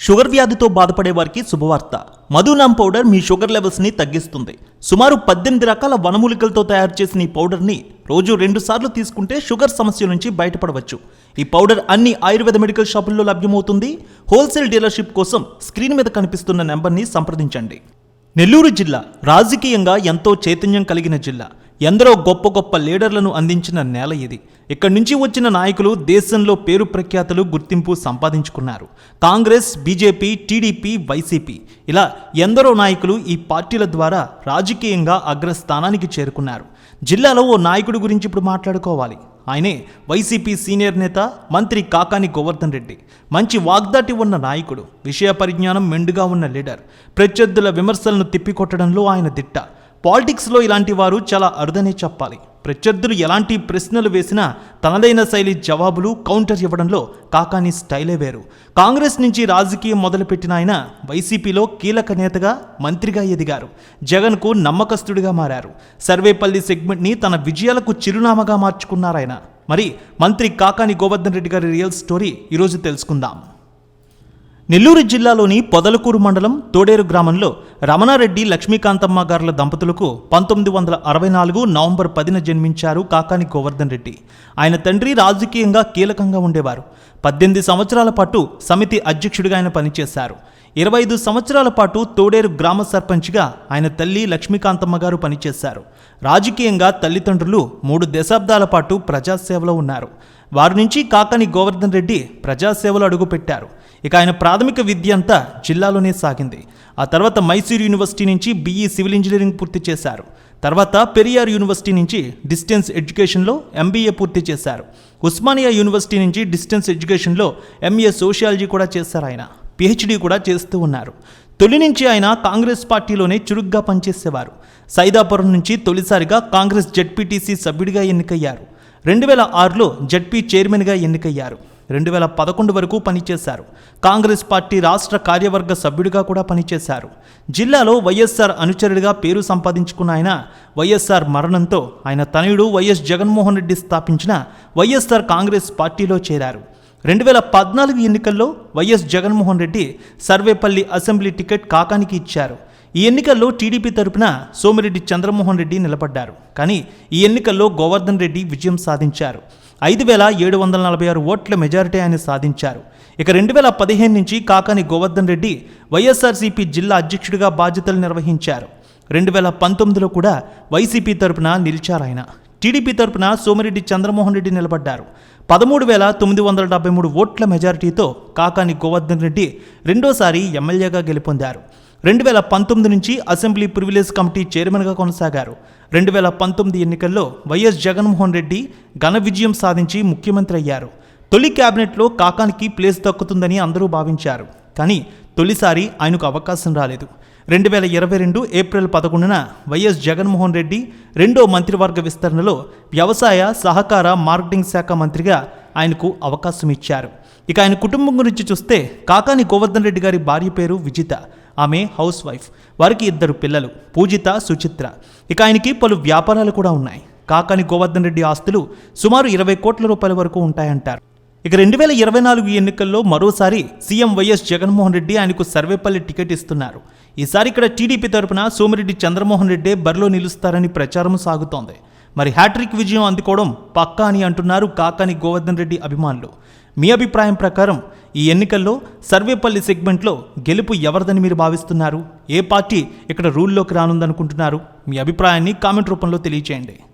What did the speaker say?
Sugar వ్యాధితో బాధపడే వారికి శుభవార్త. మధునామ్ పౌడర్ మీ షుగర్ లెవెల్స్ని తగ్గిస్తుంది. సుమారు పద్దెనిమిది రకాల వనమూలికలతో తయారు చేసిన ఈ పౌడర్ని రోజు రెండు సార్లు తీసుకుంటే షుగర్ సమస్య నుంచి బయటపడవచ్చు. ఈ పౌడర్ అన్ని ఆయుర్వేద మెడికల్ షాపుల్లో లభ్యమవుతుంది. హోల్సేల్ డీలర్షిప్ కోసం స్క్రీన్ మీద కనిపిస్తున్న నెంబర్ని సంప్రదించండి. నెల్లూరు జిల్లా రాజకీయంగా ఎంతో చైతన్యం కలిగిన జిల్లా. ఎందరో గొప్ప గొప్ప లీడర్లను అందించిన నేల ఇది. ఇక్కడి నుంచి వచ్చిన నాయకులు దేశంలో పేరు ప్రఖ్యాతులు గుర్తింపు సంపాదించుకున్నారు. Congress BJP TDP YCP. ఇలా ఎందరో నాయకులు ఈ పార్టీల ద్వారా రాజకీయంగా అగ్రస్థానానికి చేరుకున్నారు. జిల్లాలో ఓ నాయకుడి గురించి ఇప్పుడు మాట్లాడుకోవాలి. ఆయనే వైసీపీ సీనియర్ నేత మంత్రి కాకాని గోవర్ధన్ రెడ్డి. మంచి వాగ్దాటి ఉన్న నాయకుడు విషయ పరిజ్ఞానం మెండుగా ఉన్న లీడర్. ప్రత్యర్థుల విమర్శలను తిప్పికొట్టడంలో ఆయన దిట్ట. పాలిటిక్స్లో ఇలాంటి వారు చాలా అరుదనే చెప్పాలి. ప్రత్యర్థులు ఎలాంటి ప్రశ్నలు వేసినా తనదైన శైలి జవాబులు కౌంటర్ ఇవ్వడంలో కాకాని స్టైలే వేరు. కాంగ్రెస్ నుంచి రాజకీయం మొదలుపెట్టిన ఆయన వైసీపీలో కీలక నేతగా మంత్రిగా ఎదిగారు. జగన్కు నమ్మకస్తుడిగా మారారు. సర్వేపల్లి సెగ్మెంట్ని తన విజయాలకు చిరునామాగా మార్చుకున్నారాయన. మరి మంత్రి కాకాని గోవర్ధన్ రెడ్డి గారి రియల్ స్టోరీ ఈరోజు తెలుసుకుందాం. నెల్లూరు జిల్లాలోని పొదలకూరు మండలం తోడేరు గ్రామంలో రమణారెడ్డి లక్ష్మీకాంతమ్మ గారుల దంపతులకు పంతొమ్మిది వందల అరవై నాలుగు నవంబర్ పదిన జన్మించారు కాకాని గోవర్ధన్ రెడ్డి. ఆయన తండ్రి రాజకీయంగా కీలకంగా ఉండేవారు. పద్దెనిమిది సంవత్సరాల పాటు సమితి అధ్యక్షుడిగా ఆయన పనిచేశారు. ఇరవై ఐదు సంవత్సరాల పాటు తోడేరు గ్రామ సర్పంచ్గా ఆయన తల్లి లక్ష్మీకాంతమ్మ గారు పనిచేశారు. రాజకీయంగా తల్లిదండ్రులు మూడు దశాబ్దాల పాటు ప్రజాసేవలో ఉన్నారు. వారి నుంచి కాకాని గోవర్ధన్ రెడ్డి ప్రజాసేవలో అడుగుపెట్టారు. ఇక ఆయన ప్రాథమిక విద్య అంతా జిల్లాలోనే సాగింది. ఆ తర్వాత మైసూర్ యూనివర్సిటీ నుంచి బీఈ సివిల్ ఇంజనీరింగ్ పూర్తి చేశారు. తర్వాత పెరియార్ యూనివర్సిటీ నుంచి డిస్టెన్స్ ఎడ్యుకేషన్లో ఎంబీఏ పూర్తి చేశారు. ఉస్మానియా యూనివర్సిటీ నుంచి డిస్టెన్స్ ఎడ్యుకేషన్లో ఎంఏ సోషియాలజీ కూడా చేశారు ఆయన. పిహెచ్డీ కూడా చేస్తూ ఉన్నారు. తొలి నుంచి ఆయన కాంగ్రెస్ పార్టీలోనే చురుగ్గా పనిచేసేవారు. సైదాపురం నుంచి తొలిసారిగా కాంగ్రెస్ జడ్పీటీసీ సభ్యుడిగా ఎన్నికయ్యారు. రెండు వేల ఆరులో జడ్పీ చైర్మన్గా ఎన్నికయ్యారు. రెండు వేల పదకొండు వరకు పనిచేశారు. కాంగ్రెస్ పార్టీ రాష్ట్ర కార్యవర్గ సభ్యుడిగా కూడా పనిచేశారు. జిల్లాలో వైఎస్ఆర్ అనుచరుడిగా పేరు సంపాదించుకున్న ఆయన వైఎస్ఆర్ మరణంతో ఆయన తనయుడు వైఎస్ జగన్మోహన్ రెడ్డి స్థాపించిన వైఎస్ఆర్ కాంగ్రెస్ పార్టీలో చేరారు. రెండు వేల పద్నాలుగు ఎన్నికల్లో YS Jaganmohan Reddy Sarvepalli assembly ticket కాకానికి ఇచ్చారు. ఈ ఎన్నికల్లో టీడీపీ తరపున సోమిరెడ్డి చంద్రమోహన్ రెడ్డి నిలబడ్డారు. కానీ ఈ ఎన్నికల్లో గోవర్ధన్ రెడ్డి విజయం సాధించారు. ఐదు వేల ఏడు వందల నలభై ఆరు ఓట్ల మెజారిటీ ఆయన సాధించారు. ఇక రెండు వేల పదిహేను నుంచి కాకాని గోవర్ధన్ రెడ్డి వైఎస్ఆర్సీపీ జిల్లా అధ్యక్షుడిగా బాధ్యతలు నిర్వహించారు. రెండు వేల పంతొమ్మిదిలో కూడా వైసీపీ తరపున నిలిచారాయన టీడీపీ తరపున సోమిరెడ్డి చంద్రమోహన్ రెడ్డి నిలబడ్డారు. పదమూడు వేల తొమ్మిది వందల డెబ్బై మూడు ఓట్ల మెజారిటీతో కాకాని గోవర్ధన్ రెడ్డి రెండోసారి ఎమ్మెల్యేగా గెలుపొందారు. రెండు వేల పంతొమ్మిది నుంచి అసెంబ్లీ ప్రివిలేజ్ కమిటీ చైర్మన్గా కొనసాగారు. రెండు వేల పంతొమ్మిది ఎన్నికల్లో వైఎస్ జగన్మోహన్ రెడ్డి ఘన విజయం సాధించి ముఖ్యమంత్రి అయ్యారు. తొలి క్యాబినెట్లో కాకానికి ప్లేస్ దక్కుతుందని అందరూ భావించారు. కానీ తొలిసారి ఆయనకు అవకాశం రాలేదు. రెండు వేల ఇరవై రెండు ఏప్రిల్ పదకొండున వైఎస్ జగన్మోహన్ రెడ్డి రెండో మంత్రివర్గ విస్తరణలో వ్యవసాయ సహకార మార్కెటింగ్ శాఖ మంత్రిగా ఆయనకు అవకాశం ఇచ్చారు. ఇక ఆయన కుటుంబం గురించి చూస్తే కాకాని గోవర్ధన్ రెడ్డి గారి భార్య పేరు విజిత ఆమె హౌస్ వైఫ్ వారికి ఇద్దరు పిల్లలు పూజిత సుచిత్ర. ఇక ఆయనకి పలు వ్యాపారాలు కూడా ఉన్నాయి. కాకాని గోవర్ధన్ రెడ్డి ఆస్తులు సుమారు ఇరవై కోట్ల రూపాయల వరకు ఉంటాయంటారు. ఇక రెండు వేల ఇరవై నాలుగు ఎన్నికల్లో మరోసారి సీఎం వైఎస్ జగన్మోహన్ రెడ్డి ఆయనకు సర్వేపల్లి టికెట్ ఇస్తున్నారు. ఈసారి ఇక్కడ టీడీపీ తరపున సోమిరెడ్డి చంద్రమోహన్ రెడ్డి బరిలో నిలుస్తారని ప్రచారం సాగుతోంది. మరి హ్యాట్రిక్ విజయం అందుకోవడం పక్కా అని అంటున్నారు కాకాని గోవర్ధన్ రెడ్డి అభిమానులు. మీ అభిప్రాయం ప్రకారం ఈ ఎన్నికల్లో సర్వేపల్లి సెగ్మెంట్లో గెలుపు ఎవరిదని మీరు భావిస్తున్నారు? ఏ పార్టీ ఇక్కడ రూల్లోకి రానుందనుకుంటున్నారు? మీ అభిప్రాయాన్ని కామెంట్ రూపంలో తెలియచేయండి.